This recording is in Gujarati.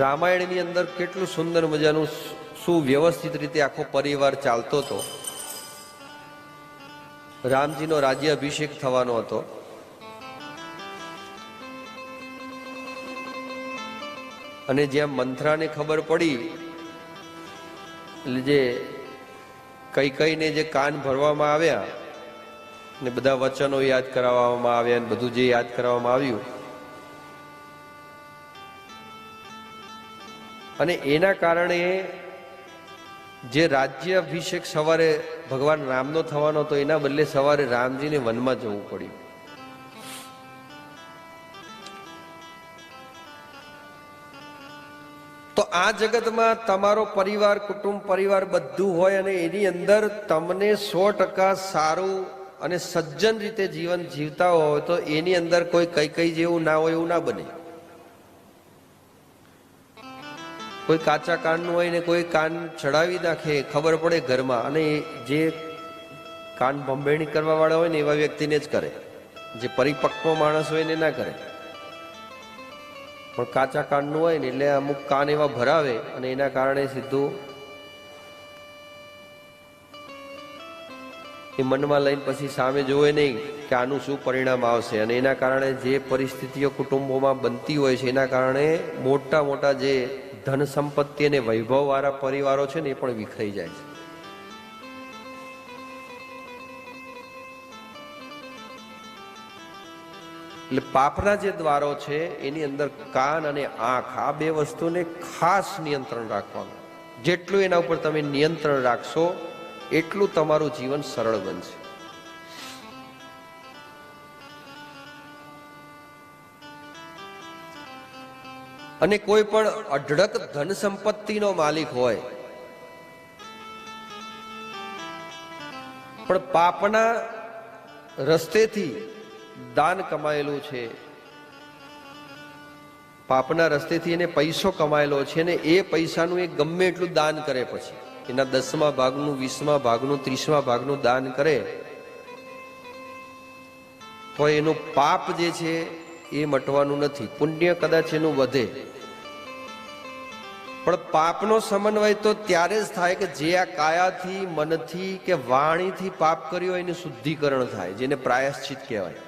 રામાયણની અંદર કેટલું સુંદર મજાનું સુવ્યવસ્થિત રીતે આખો પરિવાર ચાલતો હતો. રામજીનો રાજ્ય અભિષેક થવાનો હતો. અને જેમ મંથરાને ખબર પડી, એટલે જે કઈ કઈને જે કાન ભરવામાં આવ્યા, ને બધા વચનો યાદ કરાવવામાં આવ્યા ને બધું જે યાદ કરાવવામાં આવ્યું અને એના કારણે જે રાજ્ય અભિષેક સવારે ભગવાન રામનો થવાનો હતો, એના બદલે સવારે રામજીને વનમાં જવું પડ્યું. તો આ જગતમાં તમારો પરિવાર, કુટુંબ, પરિવાર બધું હોય અને એની અંદર તમને સો ટકા સારું અને સજ્જન રીતે જીવન જીવતા હોય તો એની અંદર કોઈ કઈ કઈ જેવું ના હોય એવું ના બને. કોઈ કાચા કાનનું હોય ને કોઈ કાન ચડાવી નાખે, ખબર પડે ઘરમાં. અને જે કાન ભંભેણી કરવાવાળા હોય ને એવા વ્યક્તિને જ કરે. જે પરિપક્વ માણસ હોય ને ના કરે. પણ કાચા કાનનું હોય ને એટલે અમુક કાન એવા ભરાવે અને એના કારણે સીધું એ મનમાં લઈને પછી સામે જોવે નહીં કે આનું શું પરિણામ આવશે. અને એના કારણે જે પરિસ્થિતિઓ કુટુંબોમાં બનતી હોય છે, એના કારણે મોટા મોટા જે ધન સંપત્તિ અને વૈભવ વાળા પરિવારો છે ને, એ પણ વિખરાઈ જાય છે. એટલે પાપના જે દ્વારો છે, એની અંદર કાન અને આંખ, આ બે વસ્તુને ખાસ નિયંત્રણ રાખવાનું. જેટલું એના ઉપર તમે નિયંત્રણ રાખશો એટલું તમારું જીવન સરળ બનશે. અને કોઈ પણ અઢળક ધન સંપત્તિનો માલિક હોય, પણ પાપના રસ્તેથી દાન કમાયેલું છે, પાપના રસ્તેથી એને પૈસો કમાયેલો છે ને એ પૈસાનું એ ગમે એટલું દાન કરે પછી. એના દસમા ભાગનું, વીસમા ભાગનું, ત્રીસમા ભાગનું દાન કરે, તો એનું પાપ જે છે એ મટવાનું નથી. પુણ્ય કદાચ એનું વધે. પણ પાપનો સમન્વય તો ત્યારે જ થાય કે જે આ કાયાથી, મનથી કે વાણીથી પાપ કર્યો એનું શુદ્ધિકરણ થાય, જેને પ્રાયશ્ચિત કહેવાય.